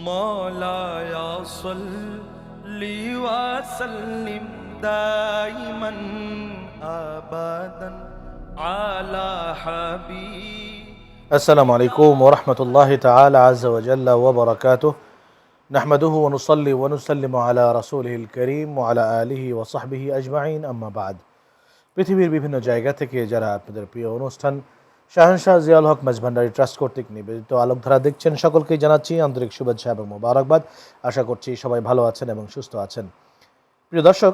مولاي صل وسلم دائما ابدا على حبيب السلام عليكم ورحمة الله تعالى عز وجل وبركاته نحمده ونصلي ونسلم على رسوله الكريم وعلى آله وصحبه أجمعين أما بعد পৃথিবীর বিভিন্ন জায়গা থেকে যারা আপনাদের প্রিয় অনুষ্ঠান শাহনশাহ জিয়াল হক মাঝভান্ডারি ট্রাস্ট কর্তৃক নিবেদিত আলোকধারা দেখছেন সকলকেই জানাচ্ছি আন্তরিক শুভেচ্ছা এবং মোবারকবাদ। আশা করছি সবাই ভালো আছেন এবং সুস্থ আছেন। প্রিয় দর্শক,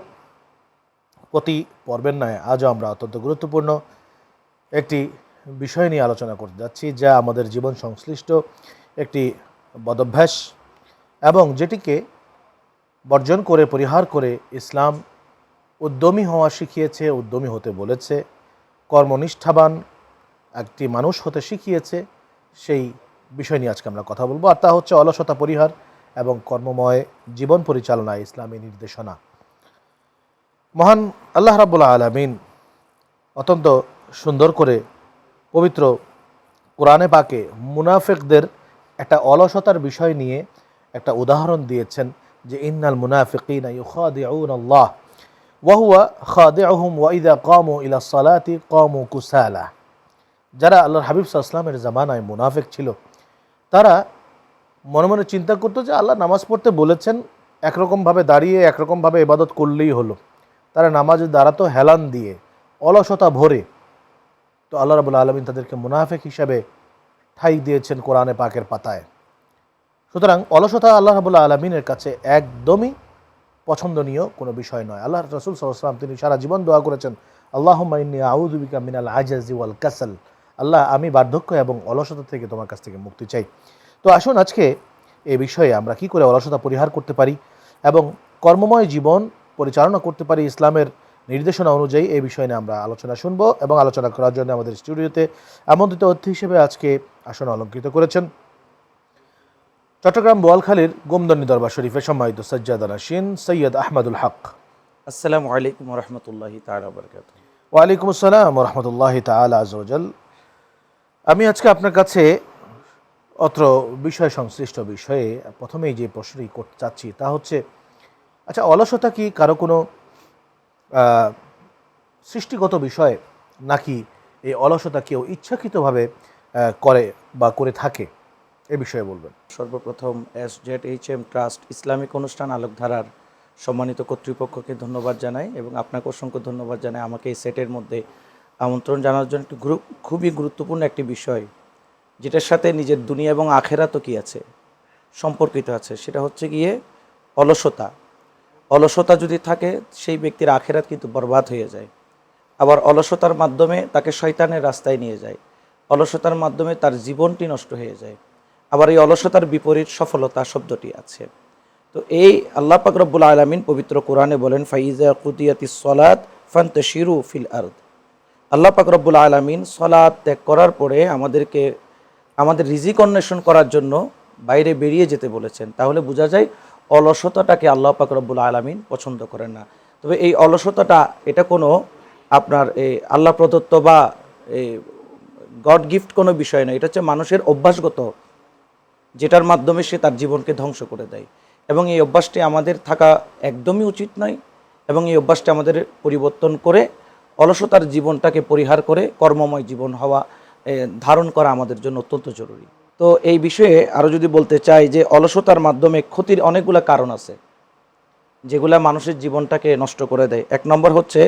প্রতি পর্বের নয় আজও আমরা অত্যন্ত গুরুত্বপূর্ণ একটি বিষয় নিয়ে আলোচনা করতে যাচ্ছি, যা আমাদের জীবন সংশ্লিষ্ট একটি বদভ্যাস এবং যেটিকে বর্জন করে, পরিহার করে ইসলাম উদ্যমী হওয়া শিখিয়েছে, উদ্যমী হতে বলেছে, কর্মনিষ্ঠাবান একটি মানুষ হতে শিখিয়েছে, সেই বিষয় নিয়ে আজকে আমরা কথা বলব। আর তা হচ্ছে অলসতা পরিহার এবং কর্মময় জীবন পরিচালনায় ইসলামী নির্দেশনা। মহান আল্লাহ রাবুল্লাহ আলমিন অত্যন্ত সুন্দর করে পবিত্র কোরআনে পাকে মুনাফেকদের একটা অলসতার বিষয় নিয়ে একটা উদাহরণ দিয়েছেন যে, ইন্নাল মুনাফিকিন ইউখাদিউন আল্লাহ ওয়াহুয়া খাদিউহুম ওয়াইদা কামু ইলা সালাতি কামু কুসালা। যারা আল্লাহর হাবিব সাল্লামের জামানায় মুনাফেক ছিল, তারা মনে মনে চিন্তা করতো যে আল্লাহ নামাজ পড়তে বলেছেন, একরকমভাবে দাঁড়িয়ে, একরকমভাবে ইবাদত করলেই হলো। তারা নামাজে দাঁড়াতো হেলান দিয়ে, অলসতা ভরে। তো আল্লাহ রাবুল আলমিন তাদেরকে মুনাফেক হিসাবে ঠাই দিয়েছেন কোরআনে পাকের পাতায়। সুতরাং অলসতা আল্লাহ রাবুল্লাহ আলমিনের কাছে একদমই পছন্দনীয় কোনো বিষয় নয়। আল্লাহ রসুল সাল্লাম তিনি সারা জীবন দোয়া করেছেন আল্লাহ মাইনি আউদুবিকা মিনাল আজাজি ওয়াল কাসাল। আল্লাহ আমি বার্ধক্য এবং অলসতা থেকে তোমার কাছ থেকে মুক্তি চাই। তো আসুন আজকে এই বিষয়ে আমরা কি করে অলসতা পরিহার করতে পারি এবং কর্মময় জীবন পরিচালনা করতে পারি ইসলামের নির্দেশনা অনুযায়ী এই বিষয় নিয়ে আমরা আলোচনা শুনব এবং আলোচনা করার জন্য আমাদের স্টুডিওতে আমন্ত্রিত অতিথি হিসেবে আজকে আসন অলঙ্কৃত করেছেন চট্টগ্রাম বোয়ালখালীর গোমদন্ডি দরবার শরীফে সম্মানিত সজ্জাদ নাসিন সৈয়দ আহমদুল হক। আসসালামু আলাইকুম রহমতুল্লাহি তালা বরকাত ওয়ালাইকুম আসসালাম রহমতুল্লাহ তাল আজল আমি আজকে আপনার কাছে অত্র বিষয় সংশ্লিষ্ট বিষয়ে প্রথমেই যে প্রশ্নই করতে চাচ্ছি, তা হচ্ছে আচ্ছা অলসতা কি কারও কোনো সৃষ্টিগত বিষয় নাকি এই অলসতা কেউ ইচ্ছাকৃতভাবে করে বা করে থাকে? এ বিষয়ে বলবেন। সর্বপ্রথম S Z H M trust Islamic অনুষ্ঠান আলোকধারার সম্মানিত কর্তৃপক্ষকে ধন্যবাদ জানাই এবং আপনাকে অসংখ্য ধন্যবাদ জানাই আমাকে এই সেটের মধ্যে আমন্ত্রণ জানার জন্য একটি খুবই গুরুত্বপূর্ণ একটি বিষয়, যেটার সাথে নিজের দুনিয়া এবং আখেরাতও কি আছে? সম্পর্কিত আছে। সেটা হচ্ছে গিয়ে অলসতা। অলসতা যদি থাকে, সেই ব্যক্তির আখেরাত কিন্তু বরবাদ হয়ে যায়। আবার অলসতার মাধ্যমে তাকে শয়তানের রাস্তায় নিয়ে যায়। অলসতার মাধ্যমে তার জীবনটি নষ্ট হয়ে যায়। আবার এই অলসতার বিপরীত সফলতা শব্দটি আছে। তো এই আল্লাহ পাক রব্বুল আলমিন পবিত্র কোরআনে বলেন, ফাইজা কুদিয়াতি সলাদ ফান্ত শিরু ফিল আর্দ। আল্লাহ পাক রব্বুল আলমিন সলাদ ত্যাগ করার পরে আমাদেরকে, আমাদের রিজিক অন্বেষণ করার জন্য বাইরে বেরিয়ে যেতে বলেছেন। তাহলে বোঝা যায় অলসতাটাকে আল্লাহ পাক রব্বুল আলমিন পছন্দ করেন না। তবে এই অলসতাটা, এটা কোনো আপনার এই আল্লাহ প্রদত্ত বা এই গড গিফট কোনো বিষয় নয় এটা হচ্ছে মানুষের অভ্যাসগত, যেটার মাধ্যমে সে তার জীবনকে ধ্বংস করে দেয়। এবং এই অভ্যাসটি আমাদের থাকা একদমই উচিত নয় এবং এই অভ্যাসটি আমাদের পরিবর্তন করে অলসতার জীবনটাকে পরিহার করে কর্মময় জীবন হওয়া ধারণ করা আমাদের জন্য অত্যন্ত জরুরি। তো এই বিষয়ে আরও যদি বলতে চাই যে অলসতার মাধ্যমে ক্ষতির অনেকগুলো কারণ আছে, যেগুলা মানুষের জীবনটাকে নষ্ট করে দেয়। এক নম্বর হচ্ছে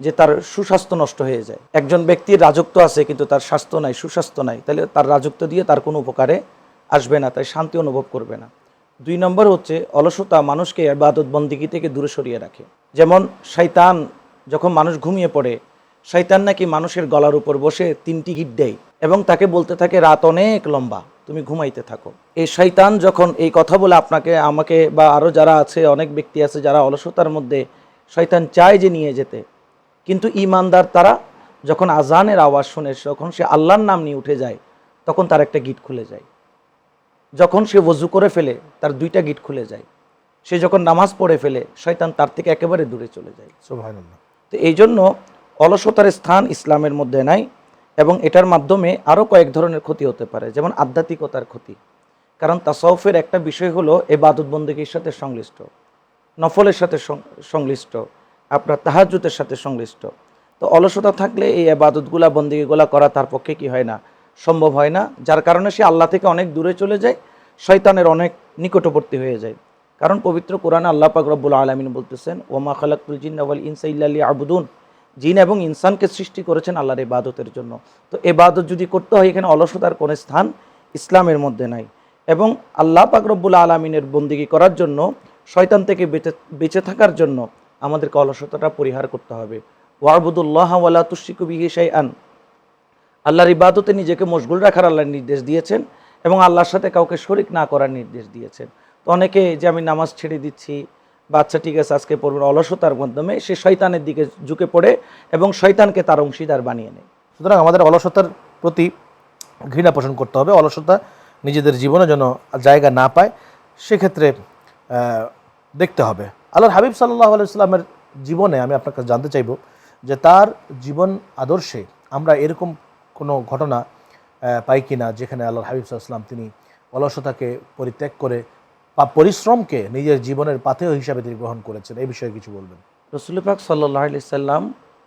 যে তার সুস্বাস্থ্য নষ্ট হয়ে যায়। একজন ব্যক্তির রাজত্ব আছে কিন্তু তার স্বাস্থ্য নাই, সুস্বাস্থ্য নাই, তাহলে তার রাজত্ব দিয়ে তার কোনো উপকারে আসবে না, তাই শান্তি অনুভব করবে না। দুই নম্বর হচ্ছে অলসতা মানুষকে আবাদত বন্দিগি থেকে দূরে সরিয়ে রাখে। যেমন শৈতান যখন মানুষ ঘুমিয়ে পড়ে শৈতান নাকি মানুষের গলার উপর বসে তিনটি গিট দেয় এবং তাকে বলতে থাকে, রাত অনেক লম্বা, তুমি ঘুমাইতে থাকো। এই শৈতান যখন এই কথা বলে আপনাকে, আমাকে বা আরও যারা আছে, অনেক ব্যক্তি আছে যারা অলসতার মধ্যে শয়তান চায় যে নিয়ে যেতে, কিন্তু ইমানদার তারা যখন আজানের আওয়াজ শুনে, যখন সে আল্লাহর নাম নিয়ে উঠে যায়, তখন তার একটা গিট খুলে যায়। যখন সে ওযু করে ফেলে, তার দুইটা গিট খুলে যায়। সে যখন নামাজ পড়ে ফেলে, শয়তান তার থেকে একেবারে দূরে চলে যায়। সুবহানাল্লাহ। তো এই জন্য অলসতার স্থান ইসলামের মধ্যে নাই এবং এটার মাধ্যমে আরও কয়েক ধরনের ক্ষতি হতে পারে, যেমন আধ্যাত্মিকতার ক্ষতি। কারণ তাসাউফের একটা বিষয় হলো এবাদত বন্দীগীর সাথে সংশ্লিষ্ট, নফলের সাথে সংশ্লিষ্ট, আপনার তাহাজুতের সাথে সংশ্লিষ্ট। তো অলসতা থাকলে এই আবাদতগুলা বন্দিগিগুলা করা তার পক্ষে কি হয় না? সম্ভব হয় না, যার কারণে সে আল্লাহ থেকে অনেক দূরে চলে যায়, শয়তানের অনেক নিকটবর্তী হয়ে যায়। কারণ পবিত্র কোরআনে আল্লাহ পাক রব্বুল আলমিন বলতেছেন, ওমা খালাকুল জিন আওয়াল ইনসা ইল্লাল্লি আবুদুন জিন এবং ইনসানকে সৃষ্টি করেছেন আল্লাহর ইবাদতের জন্য। তো এবাদত যদি করতে হয়, এখানে অলসতার কোনো স্থান ইসলামের মধ্যে নাই। এবং আল্লাহ পাক রব্বুল আলমিনের বন্দিগি করার জন্য, শয়তান থেকে বেঁচে বেঁচে থাকার জন্য আমাদেরকে অলসতাটা পরিহার করতে হবে। ওয়ারবুদুল্লাহ ওয়ালা তুশিকু বিহি আন আল্লাহর ইবাদতে নিজেকে মশগুল রাখার আল্লাহর নির্দেশ দিয়েছেন এবং আল্লাহর সাথে কাউকে শরিক না করার নির্দেশ দিয়েছেন। তো অনেকে যে আমি নামাজ ছেড়ে দিচ্ছি, বাচ্চা ঠিক আছে, আজকে পড়বেন অলসতার মাধ্যমে সে শয়তানের দিকে ঝুঁকে পড়ে এবং শয়তানকে তার অংশীদার বানিয়ে নেয়। সুতরাং আমাদের অলসতার প্রতি ঘৃণা পোষণ করতে হবে। অলসতা নিজেদের জীবনে যেন জায়গা না পায়, সেক্ষেত্রে দেখতে হবে। আল্লাহর হাবিব সাল্লাহ আলাইস্লামের জীবনে আমি আপনার কাছে জানতে চাইব যে তার জীবন আদর্শে আমরা এরকম কোনো ঘটনা পাই কি না যেখানে আল্লাহর হাবিব সাল্লাম তিনি অলসতাকে পরিত্যাগ করে বা পরিশ্রমকে নিজের জীবনের পাথেয় হিসাবে তিনি গ্রহণ করেছেন, এই বিষয়ে কিছু বলবেন। রসুল পাক সাল্লাহ আলি সাল্লাম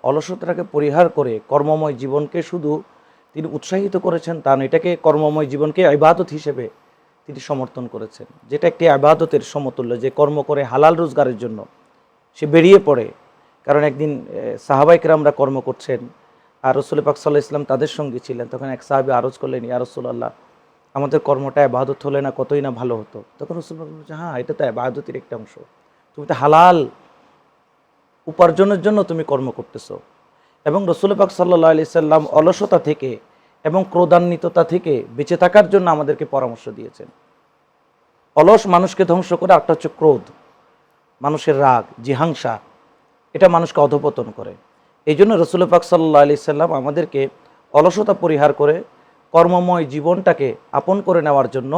অলসতাকে পরিহার করে কর্মময় জীবনকে শুধু তিনি উৎসাহিত করেছেন তা এটাকে কর্মময় জীবনকে ইবাদত হিসেবে তিনি সমর্থন করেছেন। যেটা একটি আবাদতের সমতুল্য, যে কর্ম করে হালাল রোজগারের জন্য সে বেরিয়ে পড়ে। কারণ একদিন সাহাবাইকেরা আমরা কর্ম করছেন আর রসুল পাক সাল্লাহ ইসলাম তাদের সঙ্গে ছিলেন। তখন এক সাহাবি আরজ করলেন, ইয়া রসুল্লাহ আমাদের কর্মটা আবাদত হলে না কতই না ভালো হতো। তখন রসুল বলছে হ্যাঁ এটা তো আবাদতের একটা অংশ। তুমি তো হালাল উপার্জনের জন্য তুমি কর্ম করতেছ। এবং রসুল পাক সাল্লাহ আলি সাল্লাম অলসতা থেকে এবং ক্রোধান্বিততা থেকে বেঁচে থাকার জন্য আমাদেরকে পরামর্শ দিয়েছেন। অলস মানুষকে ধ্বংস করে একটা হচ্ছে ক্রোধ, মানুষের রাগ, জিহাংসা, এটা মানুষকে অধপতন করে। এই জন্য রসুল পাক সাল্লাহ আলি সাল্লাম আমাদেরকে অলসতা পরিহার করে কর্মময় জীবনটাকে আপন করে নেওয়ার জন্য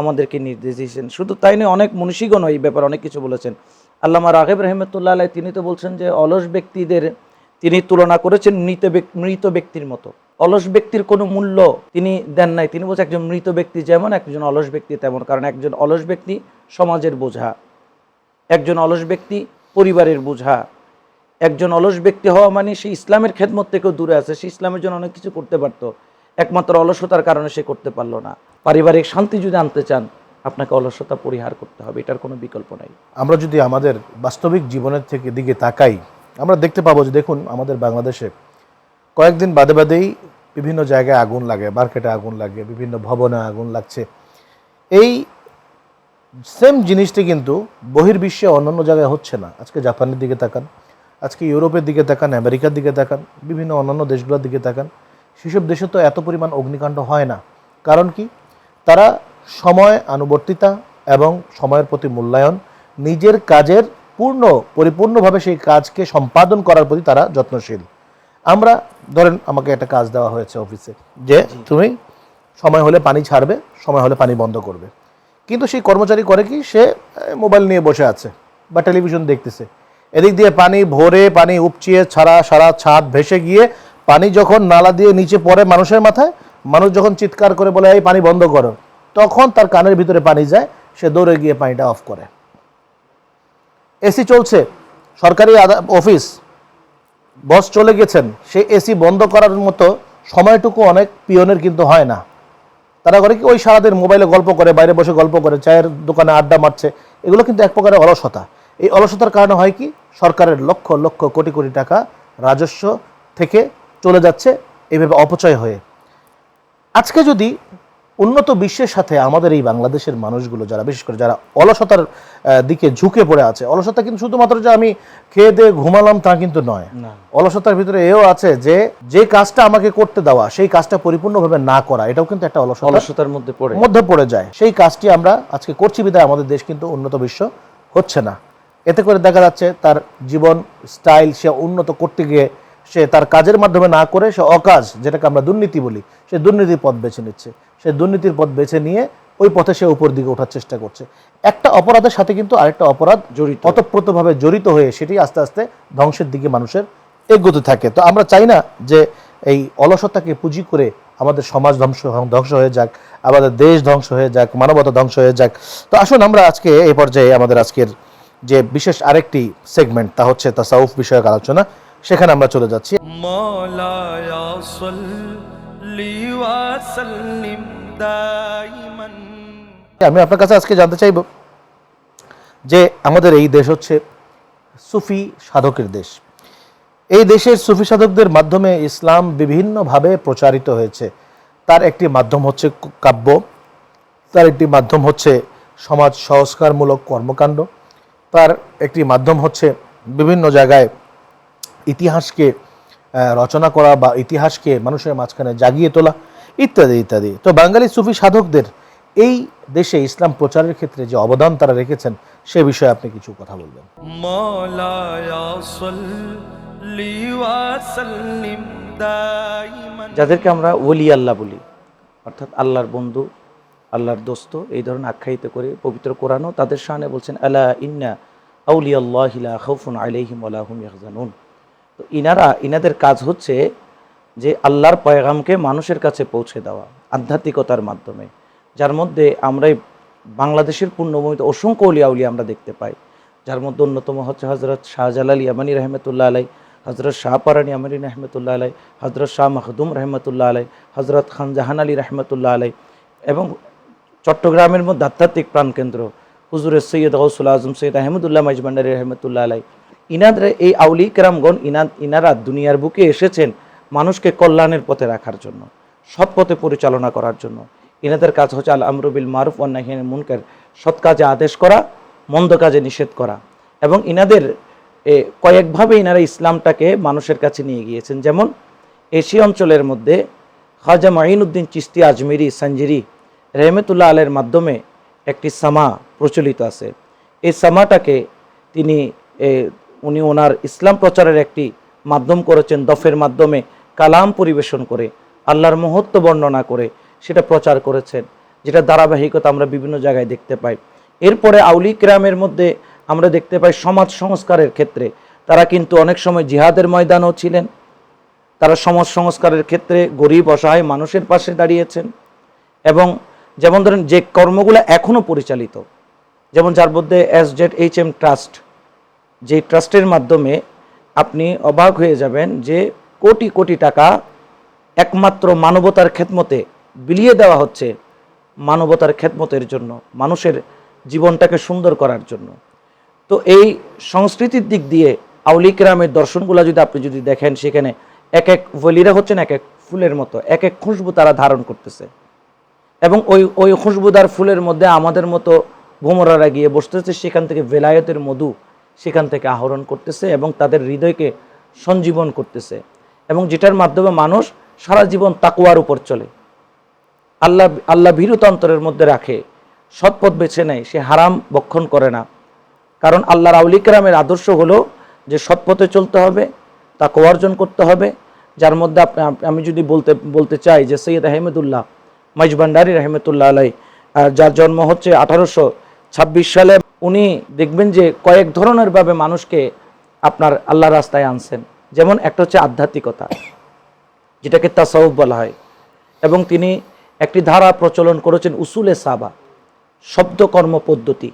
আমাদেরকে নির্দেশ দিয়েছেন। শুধু তাই নয়, অনেক মনীষীগণ এই ব্যাপারে অনেক কিছু বলেছেন। আল্লামা রাগেব রহমতুল্লাহ আলাই তিনি তো বলছেন যে, অলস ব্যক্তিদের তিনি তুলনা করেছেন মৃত মৃত ব্যক্তির মতো। অলস ব্যক্তির কোনো মূল্য তিনি দেন নাই। তিনি বলছেন একজন মৃত ব্যক্তি যেমন, একজন অলস ব্যক্তি তেমন। কারণ একজন অলস ব্যক্তি সমাজের বোঝা। একজন অলস ব্যক্তি পরিবারের বোঝা। একজন অলস ব্যক্তি হওয়া মানে সে ইসলামের খেদমত থেকেও দূরে আছে। সে ইসলামের জন্য অনেক কিছু করতে পারতো। একমাত্র অলসতার কারণে সে করতে পারল না। পারিবারিক শান্তি যদি আনতে চান, আপনাকে অলসতা পরিহার করতে হবে, এটার কোনো বিকল্প নাই। আমরা যদি আমাদের বাস্তবিক জীবনের থেকে দিকে তাকাই, আমরা দেখতে পাবো যে দেখুন, আমাদের বাংলাদেশে কয়েকদিন বাদে বাদেই বিভিন্ন জায়গায় আগুন লাগে, মার্কেটে আগুন লাগে, বিভিন্ন ভবনে আগুন লাগছে। এই সেম জিনিসটি কিন্তু বহির্বিশ্বে অন্যান্য জায়গায় হচ্ছে না। আজকে জাপানের দিকে তাকান, আজকে ইউরোপের দিকে তাকান, আমেরিকার দিকে তাকান, বিভিন্ন অন্যান্য দেশগুলোর দিকে তাকান। সেসব দেশে তো এত পরিমাণ অগ্নিকাণ্ড হয় না। কারণ কি? তারা সময় আনুবর্তিতা এবং সময়ের প্রতি মূল্যায়ন নিজের কাজের পূর্ণ পরিপূর্ণভাবে সেই কাজকে সম্পাদন করার প্রতি তারা যত্নশীল। আমরা ধরেন আমাকে একটা কাজ দেওয়া হয়েছে অফিসে যে তুমি সময় হলে পানি ছাড়বে সময় হলে পানি বন্ধ করবে। কিন্তু সেই কর্মচারী করে কি? সে মোবাইল নিয়ে বসে আছে বা টেলিভিশন দেখতেছে। এদিক দিয়ে পানি ভরে পানি উপচিয়ে ছাড়া সারা ছাদ ভেসে গিয়ে পানি যখন নালা দিয়ে নিচে পড়ে মানুষের মাথায়, মানুষ যখন চিৎকার করে বলে, এই পানি বন্ধ করো, তখন তার কানের ভিতরে পানি যায়, সে দৌড়ে গিয়ে পানিটা অফ করে। এসি চলছে। সরকারি অফিস, বস চলে গেছেন। সেই এসি বন্ধ করার মতো সময়টুকু অনেক পিয়নের কিন্তু হয় না। তারা করে কি, ওই সারাদিন মোবাইলে গল্প করে, বাইরে বসে গল্প করে, চায়ের দোকানে আড্ডা মারছে। এগুলো কিন্তু এক প্রকারের অলসতা। এই অলসতার কারণে হয় কি, সরকারের লক্ষ লক্ষ কোটি কোটি টাকা রাজস্ব থেকে চলে যাচ্ছে এইভাবে অপচয় হয়ে। আজকে যদি উন্নত বিশ্বের সাথে আমাদের এই বাংলাদেশের মানুষগুলো যারা বিশেষ করে যারা অলসতার দিকে ঝুঁকে পড়ে আছে অলসতা কিন্তু শুধুমাত্র যে আমি খেয়ে দিয়ে ঘুমালাম তা কিন্তু নয়। অলসতার ভিতরে এও আছে যে যে কাজটা আমাকে করতে দেওয়া সেই কাজটা পরিপূর্ণভাবে না করা এটাও কিন্তু একটা অলসতা অলসতার মধ্যে পড়ে। মধ্যে পড়ে যায়। সেই কাজটি আমরা আজকে করছি বিধায় আমাদের দেশ কিন্তু উন্নত বিশ্ব হচ্ছে না। এতে করে দেখা যাচ্ছে তার জীবন স্টাইল সে উন্নত করতে গিয়ে সে তার কাজের মাধ্যমে না করে সে অকাজ যেটাকে আমরা দুর্নীতি বলি সে দুর্নীতির পথ বেছে নিচ্ছে। সে দুর্নীতির পথ বেছে নিয়ে ওই পথে সে উপর দিকে ওঠার চেষ্টা করছে। একটা অপরাধের সাথে কিন্তু আরেকটা অপরাধ জড়িত। অতপ্রতভাবে জড়িত হয়ে সেটি আস্তে আস্তে ধ্বংসের দিকে মানুষের এগোতে থাকে। তো আমরা চাই না যে এই অলসতাকে পুঁজি করে আমাদের সমাজ ধ্বংস ধ্বংস হয়ে যাক আমাদের দেশ ধ্বংস হয়ে যাক মানবতা ধ্বংস হয়ে যাক। তো আসুন আমরা আজকে এই পর্যায়ে আমাদের আজকের যে বিশেষ আরেকটি সেগমেন্ট তা হচ্ছে তাসাউফ বিষয়ক আলোচনা। সেখানে আমরা চলে যাচ্ছি। আমি আপনার কাছে আজকে জানতে চাইব যে আমাদের এই দেশ হচ্ছে সুফি সাধকের দেশ। এই দেশের সুফি সাধকদের মাধ্যমে ইসলাম বিভিন্নভাবে প্রচারিত হয়েছে। তার একটি মাধ্যম হচ্ছে কাব্য তার একটি মাধ্যম হচ্ছে সমাজ সংস্কারমূলক কর্মকাণ্ড তার একটি মাধ্যম হচ্ছে বিভিন্ন জায়গায় ইতিহাসকে রচনা করা বা ইতিহাসকে মানুষের মাঝখানে জাগিয়ে তোলা ইত্যাদি ইত্যাদি। তো বাঙালি সুফি সাধকদের এই দেশে ইসলাম প্রচারের ক্ষেত্রে যে অবদান তারা রেখেছেন সে বিষয়ে আপনি কিছু কথা বলবেন। যাদেরকে আমরা ওলি আল্লাহ বলি অর্থাৎ আল্লাহর বন্ধু আল্লাহর দোস্ত এই ধরনের আখ্যায়িত করে পবিত্র কোরআনও তাদের সামনে বলছেন আলা ইন্না আউলিয়াল্লাহিলা খৌফুন আলাইহিম আলাহুম ইয়াহজানুন। তো ইনারা, ইনাদের কাজ হচ্ছে যে আল্লাহর পয়গামকে মানুষের কাছে পৌঁছে দেওয়া আধ্যাত্মিকতার মাধ্যমে। যার মধ্যে আমরা বাংলাদেশের পূর্ণভূমিতে অসংখ্য উলিয়া আমরা দেখতে পাই। যার মধ্যে অন্যতম হচ্ছে হজরত শাহজালাল ইয়ামানি রহমতুল্লাহ আলাই হজরত শাহ পারানি আমানি রহমতুল্লাহ আলাই হজরত শাহ মাহদুম রহমতুল্লাহ আলাই হজরত খান জাহান আলী রহমতুল্লাহ আলাই এবং চট্টগ্রামের মধ্যে আধ্যাত্মিক প্রাণকেন্দ্র হুজুরের সৈয়দ গৌসুল আজম সৈয়দ আহমদুল্লাহ মাইজবান্ডারি রহমতুল্লাহ আলাই ইনাদের এই আউলি কেরামগণ ইনা ইনারা দুনিয়ার বুকে এসেছেন মানুষকে কল্যাণের পথে রাখার জন্য, সৎ পথে পরিচালনা করার জন্য। ইনাদের কাজ হচ্ছে আল আমরুবিল মারুফ অন্যাহিন মুনকার, সৎ কাজে আদেশ করা, মন্দ কাজে নিষেধ করা। এবং ইনাদের কয়েকভাবে ইনারা ইসলামটাকে মানুষের কাছে নিয়ে গিয়েছেন। যেমন, এশিয়া অঞ্চলের মধ্যে খাজা মাইনুদ্দিন চিস্তি আজমিরি সঞ্জিরি রহমতুল্লাহ আলের মাধ্যমে একটি সামা প্রচলিত আছে। এই সামাটাকে তিনি উনি ওনার ইসলাম প্রচারের একটি মাধ্যম করেছেন, দফের মাধ্যমে কালাম পরিবেশন করে, আল্লাহর মহত্ব বর্ণনা করে সেটা প্রচার করেছেন, যেটা ধারাবাহিকতা আমরা বিভিন্ন জায়গায় দেখতে পাই। এরপরে আউলি ক্রামের মধ্যে আমরা দেখতে পাই সমাজ সংস্কারের ক্ষেত্রে, তারা কিন্তু অনেক সময় জিহাদের ময়দানও ছিলেন। তারা সমাজ সংস্কারের ক্ষেত্রে গরিব, অসহায় মানুষের পাশে দাঁড়িয়েছেন এবং যেমন ধরেন যে কর্মগুলো এখনও পরিচালিত, যেমন যার মধ্যে S Z H M trust যে ট্রাস্টের মাধ্যমে আপনি অবাক হয়ে যাবেন যে কোটি কোটি টাকা একমাত্র মানবতার খেদমতে বিলিয়ে দেওয়া হচ্ছে মানবতার খেদমতের জন্য, মানুষের জীবনটাকে সুন্দর করার জন্য। তো এই সংস্কৃতির দিক দিয়ে আউলিক রামের দর্শনগুলো যদি আপনি যদি দেখেন, সেখানে এক এক বলিরা হচ্ছেন এক এক ফুলের মতো, এক এক খুশবু তারা ধারণ করতেছে। এবং ওই ওই খুশবুদার ফুলের মধ্যে আমাদের মতো ভোমরারা গিয়ে বসতেছে, সেখান থেকে বেলায়তের মধু সেখান থেকে আহরণ করতেছে এবং তাদের হৃদয়কে সঞ্জীবন করতেছে এবং যেটার মাধ্যমে মানুষ সারা জীবন তাকুয়ার উপর চলে। আল্লাহ আল্লাহ ভীরুতন্ত্রের মধ্যে রাখে, সৎপথ বেছে নেয়, সে হারাম বক্ষণ করে না। কারণ আল্লাহর আউলিকরামের আদর্শ হলো যে সৎপথে চলতে হবে তাকে অর্জন করতে হবে, যার মধ্যে আমি যদি বলতে বলতে চাই যে সৈয়দ আহমেদুল্লাহ, মাইজবান্ডারি রহমতুল্লাহ আলাই যার জন্ম হচ্ছে আঠারোশো ছাব্বিশ সালে উনি দেখবেন যে কয়েক ধরনের ভাবে মানুষকে আপনার আল্লাহ রাস্তায় আনছেন। যেমন একটা হচ্ছে আধ্যাত্মিকতা, যেটাকে তাসাউফ বলা হয়। এবং তিনি একটি ধারা প্রচলন করেছেন উসুলে সাবা, শব্দকর্ম পদ্ধতি।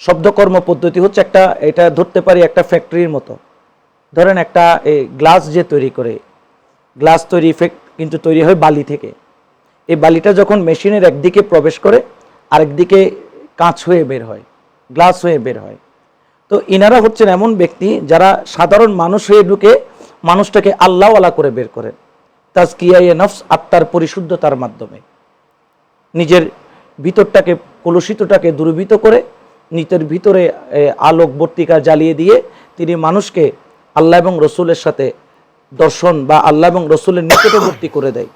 শব্দকর্ম পদ্ধতি হচ্ছে একটা, এটা ধরতে পারি একটা ফ্যাক্টরির মতো। ধরেন একটা এই গ্লাস যে তৈরি করে, গ্লাস তৈরি কিন্তু তৈরি হয় বালি থেকে। এই বালিটা যখন মেশিনের একদিকে প্রবেশ করে, আরেকদিকে কাঁচ হয়ে বের হয়। গ্লাস হয়ে বের হয়। তো ইনারা হচ্ছেন এমন ব্যক্তি যারা সাধারণ মানুষ হয়ে ঢুকে মানুষটাকে আল্লাহওয়ালা করে বের করেন তাজকিয়ায়ে নফস, আত্মার পরিশুদ্ধতার মাধ্যমে। নিজের ভিতরটাকে, কলুষিতটাকে দুর্বৃত করে, নিজের ভিতরে আলোক বর্তিকা জ্বালিয়ে দিয়ে তিনি মানুষকে আল্লাহ এবং রসুলের সাথে দর্শন বা আল্লাহ এবং রসুলের নিকটবর্তী করে দেয়।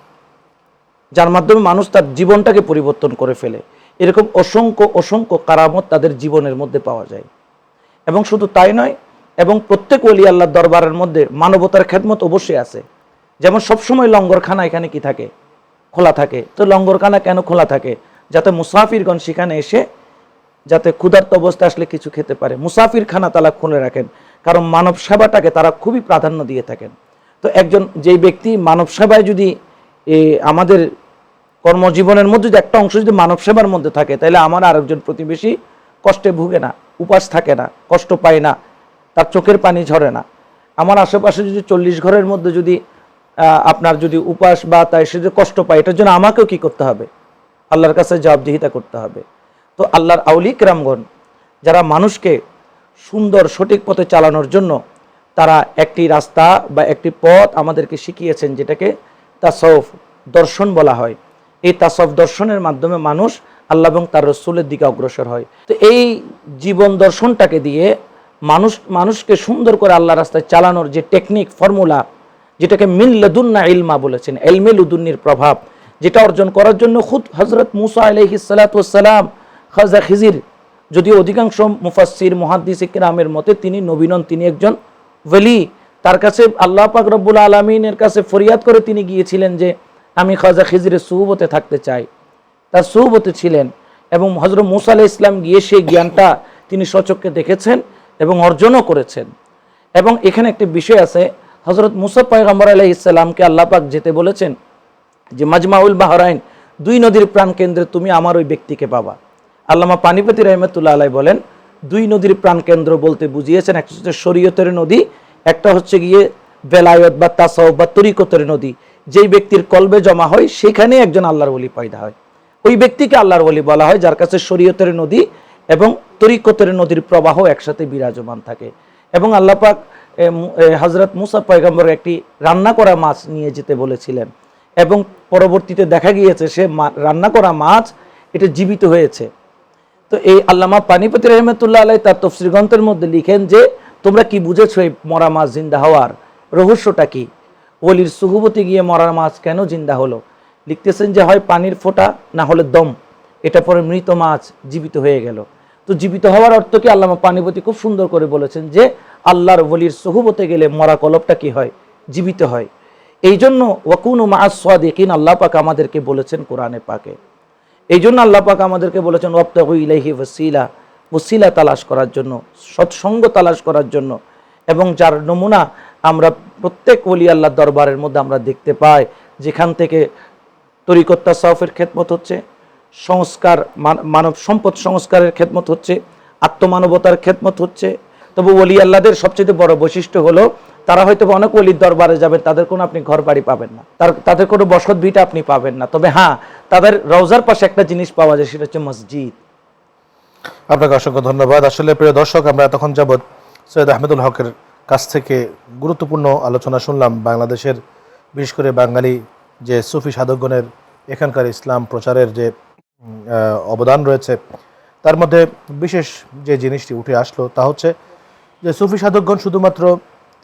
যার মাধ্যমে মানুষ তার জীবনটাকে পরিবর্তন করে ফেলে। এরকম অসংখ্য অসংখ্য কারামত তাদের জীবনের মধ্যে পাওয়া যায়। এবং শুধু তাই নয়, এবং প্রত্যেক অলি আল্লাহর দরবারের মধ্যে মানবতার খেদমত অবশ্যই আছে। যেমন সবসময় লঙ্গরখানা এখানে কি থাকে? খোলা থাকে। তো লঙ্গরখানা কেন খোলা থাকে? যাতে মুসাফিরগণ সেখানে এসে যাতে ক্ষুধার্ত অবস্থা আসলে কিছু খেতে পারে। মুসাফির খানা তারা খুলে রাখেন, কারণ মানব সেবাটাকে তারা খুবই প্রাধান্য দিয়ে থাকেন। তো একজন, যেই ব্যক্তি মানব সেবায় যদি আমাদের কর্মজীবনের মধ্যে যদি একটা অংশ যদি মানব সেবার মধ্যে থাকে, তাহলে আমার আরেকজন প্রতিবেশী কষ্টে ভুগে না, উপাস থাকে না, কষ্ট পায় না, তার চোখের পানি ঝরে না। আমার আশেপাশে যদি চল্লিশ ঘরের মধ্যে যদি আপনার যদি উপাস বা তাই সে যদি কষ্ট পায়, এটার জন্য আমাকেও কি করতে হবে? আল্লাহর কাছে জবাবদিহিতা করতে হবে। তো আল্লাহর আউলিক রামগণ যারা মানুষকে সুন্দর, সঠিক পথে চালানোর জন্য তারা একটি রাস্তা বা একটি পথ আমাদেরকে শিখিয়েছেন, যেটাকে তাসফ দর্শন বলা হয়। এই তাসফ দর্শনের মাধ্যমে মানুষ আল্লাহ এবং তার রসুলের দিকে অগ্রসর হয়। তো এই জীবন দর্শনটাকে দিয়ে মানুষ, মানুষকে সুন্দর করে আল্লাহ রাস্তায় চালানোর যে টেকনিক ফর্মুলা যেটাকে মিন লদুন্না ইলমা বলেছেন, এলমে লুদুন্নির প্রভাব, যেটা অর্জন করার জন্য খুদ হজরত মুসা আলহি সালাতাম খাজা খিজির, যদিও অধিকাংশ মুফাসির মহাদ্দিস ইকরামের মতে তিনি নবীনন, তিনি একজন ওয়েলি। তার কাছে আল্লাহ পাক রব্বুল আলমিনের কাছে ফরিয়াদ করে তিনি গিয়েছিলেন যে আমি খাজা খিজিরের সুহবতে থাকতে চাই। তার সুহবতে ছিলেন এবং হজরত মুসা আলাহ ইসলাম গিয়ে সেই জ্ঞানটা তিনি সচক্ষে দেখেছেন এবং অর্জনও করেছেন। এবং এখানে একটি বিষয় আছে হজরত মুসা পয়গম্বর আলাহ ইসলামকে আল্লাহ পাক যেতে বলেছেন যে, মাজমাউল বাহরাইন, দুই নদীর প্রাণ কেন্দ্রে তুমি আমার ওই ব্যক্তিকে পাবা। আল্লামা পানিপতি রহমতুল্লাহ আলাই বলেন, দুই নদীর প্রাণ কেন্দ্র বলতে বুঝিয়েছেন, একটা হচ্ছে শরীয়তের নদী, একটা হচ্ছে গিয়ে বেলায়ত বা তাসাও বা তরিকতের নদী। যেই ব্যক্তির কলবে জমা হয়, সেখানে একজন আল্লাহর ওলি পয়দা হয়। ওই ব্যক্তিকে আল্লাহর ওলি বলা হয়, যার কাছে শরীয়তের নদী এবং তরিকতের নদীর প্রবাহ একসাথে বিরাজমান থাকে। এবং আল্লাহ পাক হজরত মুসা পয়গম্বর একটি রান্না করা মাছ নিয়ে যেতে বলেছিলেন। এবং পরবর্তীতে দেখা গিয়েছে, সে রান্না করা মাছ, এটা জীবিত হয়েছে। তো এই আল্লামা পানিপতি রহমতুল্লাহ আলাই তার তফসির গ্রন্থের মধ্যে লিখেন যে, তোমরা কি বুঝেছ এই মরা মাছ জিন্দা হওয়ার? রহস্যটা কি? ওলির সুহুবতে গিয়ে মরার মাছ কেন জিন্দা হলো? লিখতেছেন যে হয় পানির ফোঁটা, না হলে দম। এটা পরে মৃত মাছ জীবিত হয়ে গেল। তো জীবিত হওয়ার অর্থ কি? আল্লামা পানিপতি খুব সুন্দর করে বলেছেন যে, আল্লাহর ওলির সুহুবতে গেলে মরা কলপটা কি হয়? জীবিত হয়। এই জন্য ওয়াকুন মা সাদিকিন, আল্লাহ পাক আমাদেরকে বলেছেন কোরআনে পাকে। এই জন্য আল্লাহ পাক আমাদেরকে বলেছেন, ওয়াবতাগু ইলাইহি ওয়াসিলা। ওসিলা তালাশ করার জন্য, সৎসঙ্গ তালাশ করার জন্য। এবং যার নমুনা আমরা প্রত্যেক ওলি আল্লাহ দরবারের মধ্যে আমরা দেখতে পাই, যেখান থেকে তরিকত্তা সাউফের খেদমত হচ্ছে, সংস্কার মান- মানব সম্পদ সংস্কারের খেদমত হচ্ছে, আত্মমানবতার খেদমত হচ্ছে। তবু ওলি আল্লাহদের সবচেয়ে বড় বৈশিষ্ট্য হলো, তারা হয়তো অনেক অলির দরবারে যাবেন, তাদের কোনো আপনি ঘর বাড়ি পাবেন না। তার, তাদের কোনো বসত ভিটা আপনি পাবেন না। তবে হ্যাঁ তাদের রওজার পাশে একটা জিনিস পাওয়া যায়, সেটা হচ্ছে মসজিদ। আপনাকে অসংখ্য ধন্যবাদ। আসলে প্রিয় দর্শক, আমরা এতক্ষণ যাবৎ সৈয়দ আহমেদুল হকের কাছ থেকে গুরুত্বপূর্ণ আলোচনা শুনলাম। বাংলাদেশের, বিশেষ করে বাঙালি যে সুফি সাধকগণের এখানকার ইসলাম প্রচারের যে অবদান রয়েছে, তার মধ্যে বিশেষ যে জিনিসটি উঠে আসলো তা হচ্ছে যে সুফি সাধকগণ শুধুমাত্র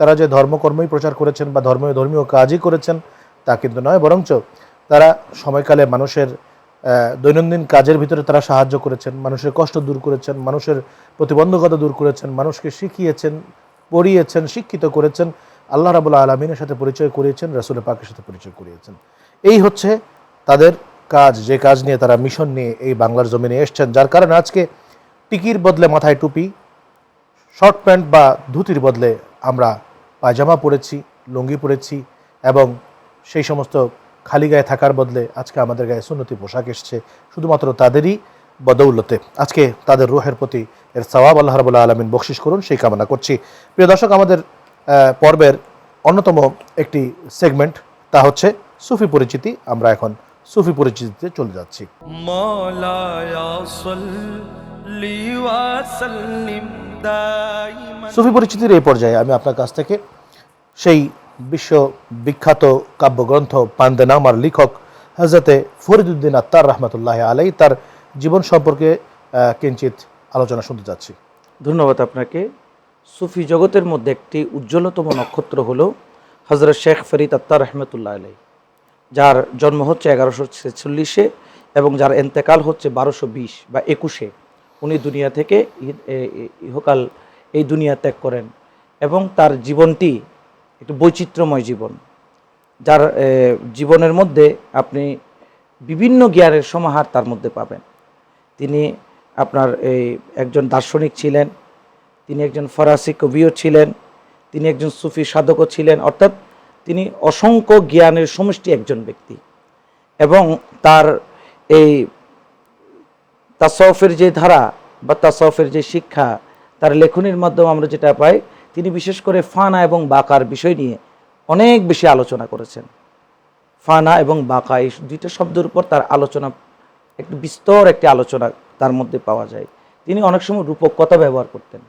তারা যে ধর্মকর্মই প্রচার করেছেন বা ধর্মীয় ধর্মীয় কাজই করেছেন তা কিন্তু নয়, বরঞ্চ তারা সময়কালে মানুষের দৈনন্দিন কাজের ভিতরে তারা সাহায্য করেছেন, মানুষের কষ্ট দূর করেছেন, মানুষের প্রতিবন্ধকতা দূর করেছেন, মানুষকে শিখিয়েছেন পড়িয়েছেন, শিক্ষিত করেছেন, আল্লাহ রাবুল্লাহ আলমিনের সাথে পরিচয় করিয়েছেন, রাসুল পাকের সাথে পরিচয় করিয়েছেন। এই হচ্ছে তাদের কাজ, যে কাজ নিয়ে তারা মিশন নিয়ে এই বাংলার জমিনে এসছেন, যার কারণে আজকে টিকির বদলে মাথায় টুপি, শর্ট প্যান্ট বা ধুতির বদলে আমরা পায়জামা পরেছি, লুঙ্গি পরেছি এবং সেই সমস্ত খালি গায়ে থাকার বদলে আজকে আমাদের গায়ে সুন্নতি পোশাক এসছে, শুধুমাত্র তাদেরই বদৌলতে। আজকে তাদের রুহের প্রতি এর সবাব আল্লাহ রবুল্লা আলমিন বকশিস করুন, সেই কামনা করছি। প্রিয় দর্শক, আমাদের পর্বের অন্যতম একটি সেগমেন্ট, তা হচ্ছে সুফি পরিচিতি। আমরা এখন সুফি পরিচিতিতে চলে যাচ্ছি। সুফি পরিচিতির এই পর্যায়ে আমি আপনার কাছ থেকে সেই বিশ্ব বিখ্যাত কাব্যগ্রন্থ পান্দেনামার লেখক হজরতে ফরিদুদ্দিন আত্মার রহমতুল্লাহ আলাই তার জীবন সম্পর্কে কিঞ্চিত আলোচনা শুনতে চাচ্ছি। ধন্যবাদ আপনাকে। সুফি জগতের মধ্যে একটি উজ্জ্বলতম নক্ষত্র হল হজরত শেখ ফরিদ আত্মার রহমতুল্লাহ আলাই যার জন্ম হচ্ছে এগারোশো ছেচল্লিশে এবং যার এন্তেকাল হচ্ছে বারোশো বিশ বা একুশে। উনি দুনিয়া থেকে ইহকাল এই দুনিয়া ত্যাগ করেন এবং তার জীবনটি একটু বৈচিত্র্যময় জীবন। যার জীবনের মধ্যে আপনি বিভিন্ন জ্ঞানের সমাহার তার মধ্যে পাবেন। তিনি আপনার এই একজন দার্শনিক ছিলেন, তিনি একজন ফরাসি কবিও ছিলেন, তিনি একজন সুফি সাধকও ছিলেন, অর্থাৎ তিনি অসংখ্য জ্ঞানের সমষ্টি একজন ব্যক্তি। এবং তার এই তাসফের যে ধারা বা তাসফের যে শিক্ষা, তার লেখনির মাধ্যমে আমরা যেটা পাই, তিনি বিশেষ করে ফানা এবং বাকার বিষয় নিয়ে অনেক বেশি আলোচনা করেছেন। ফানা এবং বাঁকা এই দুইটা শব্দের উপর তার আলোচনা, একটু বিস্তর একটি আলোচনা তার মধ্যে পাওয়া যায়। তিনি অনেক সময় রূপক কথা ব্যবহার করতেন।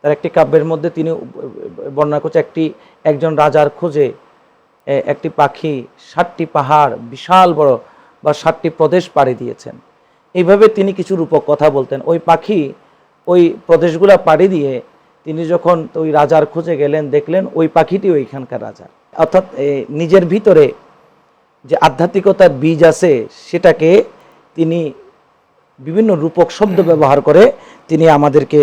তার একটি কাব্যের মধ্যে তিনি বর্ণনা করছে, একটি, একজন রাজার খোঁজে একটি পাখি ষাটটি পাহাড়, বিশাল বড় বা ষাটটি প্রদেশ পাড়ি দিয়েছেন। এইভাবে তিনি কিছু রূপক কথা বলতেন। ওই পাখি ওই প্রদেশগুলা পাড়ি দিয়ে তিনি যখন ওই রাজার খোঁজে গেলেন, দেখলেন ওই পাখিটি ওইখানকার রাজা। অর্থাৎ নিজের ভিতরে যে আধ্যাত্মিকতার বীজ আছে, সেটাকে তিনি বিভিন্ন রূপক শব্দ ব্যবহার করে তিনি আমাদেরকে,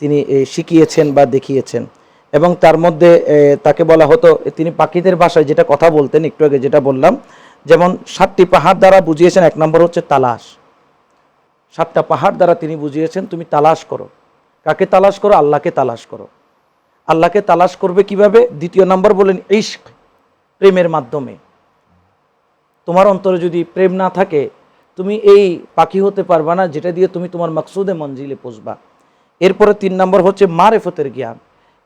তিনি শিখিয়েছেন বা দেখিয়েছেন। এবং তার মধ্যে তাকে বলা হতো, তিনি পাখিদের ভাষায় যেটা কথা বলতেন, একটু আগে যেটা বললাম, যেমন সাতটি পাহাড় দ্বারা বুঝিয়েছেন, এক নম্বর হচ্ছে তালাশ। সাতটা পাহাড় দ্বারা তিনি বুঝিয়েছেন, তুমি তালাশ করো। কাকে তালাশ করো? আল্লাহকে তালাশ করো। আল্লাহকে তালাশ করবে কীভাবে? দ্বিতীয় নম্বর বলেন, ইশক, প্রেমের মাধ্যমে। তোমার অন্তরে যদি প্রেম না থাকে তুমি এই পাখি হতে পারবা না, যেটা দিয়ে তুমি তোমার মকসুদে মঞ্জিলে পৌঁছবা এরপরে তিন নম্বর হচ্ছে মারেফতের জ্ঞান।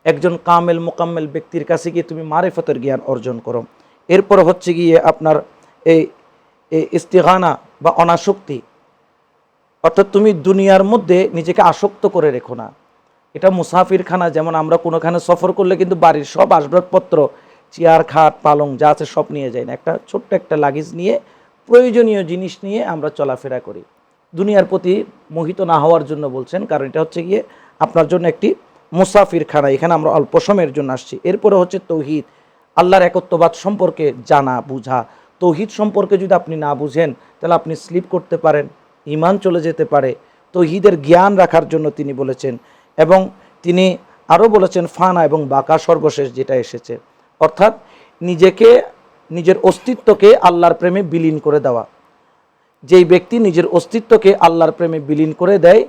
একজন কামেল, মোকাম্মেল ব্যক্তির কাছে গিয়ে তুমি মারেফতের জ্ঞান অর্জন করো। এরপরে হচ্ছে গিয়ে আপনার এই এই ইস্তিগানা বা অনাসক্তি। অর্থাৎ তুমি দুনিয়ার মধ্যে নিজেকে আসক্ত করে রেখো না। এটা মুসাফিরখানা, যেমন আমরা কোনোখানে সফর করলে কিন্তু বাড়ির সব আসবাবপত্র, চেয়ার, খাট, পালং যা আছে সব নিয়ে যাই না। একটা ছোট্ট একটা লাগেজ নিয়ে প্রয়োজনীয় জিনিস নিয়ে আমরা চলাফেরা করি। দুনিয়ার প্রতি মোহিত না হওয়ার জন্য বলছেন, কারণ এটা হচ্ছে গিয়ে আপনার জন্য একটি মুসাফির খানা এখানে আমরা অল্প সময়ের জন্য আসছি। এরপরে হচ্ছে তৌহিদ। আল্লাহর একত্ববাদ সম্পর্কে জানা, বুঝা। তৌহিদ সম্পর্কে যদি আপনি না বুঝেন, তাহলে আপনি স্লিপ করতে পারেন ইমান চলে যেতে পারে। তৌহিদের জ্ঞান রাখার জন্য তিনি বলেছেন এবং তিনি আরও বলেছেন, ফানা এবং বাঁকা সর্বশেষ যেটা এসেছে। অর্থাৎ নিজেকে নিজের অস্তিত্বকে আল্লাহর প্রেমে বিলীন করে দেওয়া। যেই ব্যক্তি নিজের অস্তিত্বকে আল্লাহর প্রেমে বিলীন করে দেয়,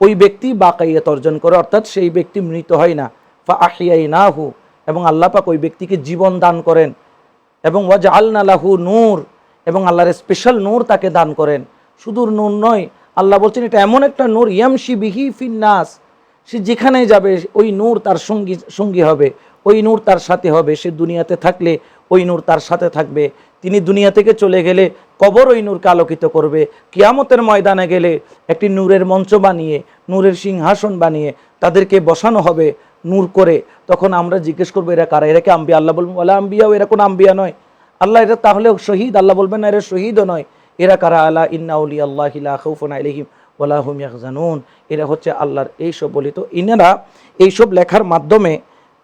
ওই ব্যক্তি বাকাইয়াত অর্জন করে, অর্থাৎ সেই ব্যক্তি মৃত হয় না। ফা আহিয়াই না হু এবং আল্লাহ পাক ওই ব্যক্তিকে জীবন দান করেন। এবং ওয়াজ আল্লা লাহু নূর, এবং আল্লাহর স্পেশাল নূর তাকে দান করেন। শুধু নূর নয়, আল্লাহ বলছেন, এটা এমন একটা নূর, ইয়ামশি বিহি ফিন্নাস। সে যেখানে যাবে, ওই নূর তার সঙ্গী সঙ্গী হবে, ওই নূর তার সাথে হবে। সে দুনিয়াতে থাকলে ওই নূর তার সাথে থাকবে। তিনি দুনিয়া থেকে চলে গেলে কবর ওই নূরকে আলোকিত করবে। কিয়ামতের ময়দানে গেলে একটি নূরের মঞ্চ বানিয়ে, নূরের সিংহাসন বানিয়ে তাদেরকে বসানো হবে নূর করে। তখন আমরা জিজ্ঞেস করব, এরা কারা? এরা কি আম্বিয়া? আল্লাহ বলবেন ওলা আম্বিয়াও এরা কোনো আম্বিয়া নয়। আল্লাহ এটা তাহলে শহীদ। আল্লাহ বলবেন, না, এরা শহীদও নয়। এরা কারা? আল্লাহ ইন্না উলি আল্লাহ খৌফন আলহিম ওলা হুম ইয়াকজানুন এরা হচ্ছে আল্লাহর এইসব বলিত। ইনারা এইসব লেখার মাধ্যমে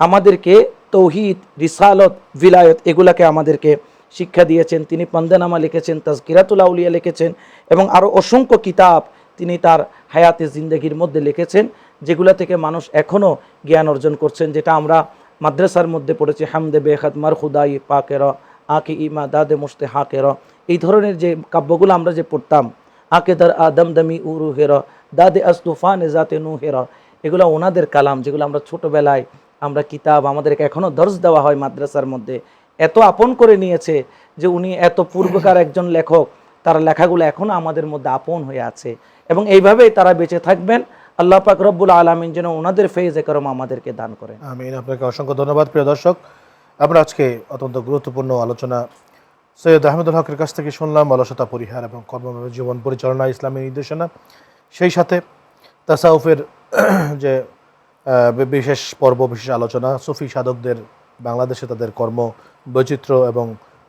আমাদেরকে তৌহিদ, রিসালত ভিলায়ত এগুলাকে আমাদেরকে শিক্ষা দিয়েছেন। তিনি পন্দেনামা লিখেছেন, তাজকিরাতুল আউলিয়া লিখেছেন এবং আরও অসংখ্য কিতাব তিনি তার হায়াতে জিন্দগির মধ্যে লিখেছেন, যেগুলা থেকে মানুষ এখনও জ্ঞান অর্জন করছেন, যেটা আমরা মাদ্রাসার মধ্যে পড়েছি, হামদে বেখাদ মার খুদাই পাকের আকে ইমা দাদে মুস্তে হাকের। এই ধরনের যে কাব্যগুলো আমরা যে পড়তাম আকে দার আদম দমি উরু হের দাদে আস্তুফান জাতে নু হের এগুলো ওনাদের কালাম যেগুলো আমরা ছোটবেলায় আমরা কিতাব আমাদেরকে এখনও দর্জ দেওয়া হয় মাদ্রাসার মধ্যে। এত আপন করে নিয়েছে যে উনি এত পূর্বকার একজন লেখক, তার লেখাগুলো এখনও আমাদের মধ্যে আপন হয়ে আছে। এবং এইভাবেই তারা বেঁচে থাকবেন। আল্লাহ পাক রব্বুল আলমিন যেন ওনাদের ফেজ একরম আমাদেরকে দান করেন। আমিন। আপনাকে অসংখ্য ধন্যবাদ, প্রিয় দর্শক। আমরা আজকে অত্যন্ত গুরুত্বপূর্ণ আলোচনা সৈয়দ আহমেদুল হকের কাছ থেকে শুনলাম, অলসতা পরিহার এবং কর্মময় জীবন পরিচালনা, ইসলামী নির্দেশনা। সেই সাথে তাসাউফের যে বিশেষ পর্ব, বিশেষ আলোচনা, সুফি সাধকদের, বাংলাদেশে তাদের কর্ম বৈচিত্র্য এবং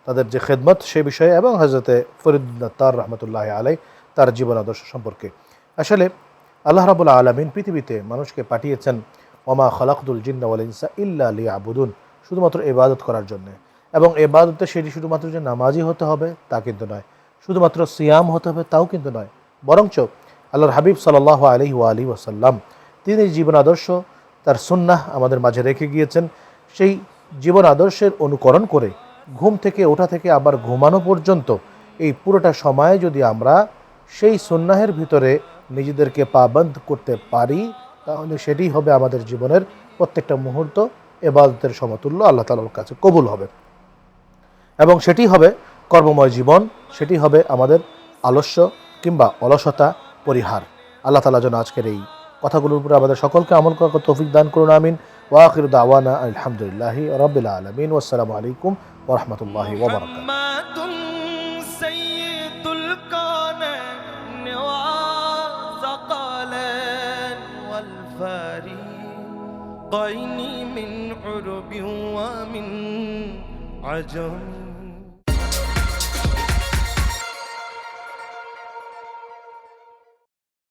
তাদের যে খেদমত সে বিষয়ে এবং হজরতে ফরিদুল্লাহ তার রহমতুল্লাহ আলাই তার জীবন আদর্শ সম্পর্কে। আসলে আল্লাহ রাবুল আলমিন পৃথিবীতে মানুষকে পাঠিয়েছেন, ওমা খলাকুল জিন্না ওয়াল ইনসা ইল্লা আলী আবুদুন শুধুমাত্র এবাদত করার জন্য। এবং এবাদতে সেটি শুধুমাত্র যে নামাজি হতে হবে, তা কিন্তু নয়। শুধুমাত্র সিয়াম হতে হবে, তাও কিন্তু নয়। বরঞ্চ আল্লাহর হাবিব সাল্লাহ আলী আলী ওয়াসাল্লাম তিনি জীবন আদর্শ তার সুন্নাহ আমাদের মাঝে রেখে গিয়েছেন। সেই জীবন আদর্শের অনুকরণ করে ঘুম থেকে ওঠা থেকে আবার ঘুমানো পর্যন্ত এই পুরোটা সময়ে যদি আমরা সেই সুন্নাহের ভিতরে নিজেদেরকে পাবন্ধ করতে পারি, তাহলে সেটি হবে আমাদের জীবনের প্রত্যেকটা মুহূর্ত এবাদতের সমতুল্য, আল্লাহ তালার কাছে কবুল হবে। এবং সেটি হবে কর্মময় জীবন, সেটি হবে আমাদের আলস্য কিংবা অলসতা, পরিহার। আল্লাহ তালা যেন আজকের এই কথাগুলোর উপরে আমাদের সকলকে আমল করার তৌফিক দান করুন আমিন ওয়াখির দাওয়ানা আলহামদুলিল্লাহি রবিল আলমিন ওসালামু আলাইকুম ওরহমতুল্লাহি ওবরাকাত محمد سيد الكونين وثقلين والفريقين من عرب ومن عجم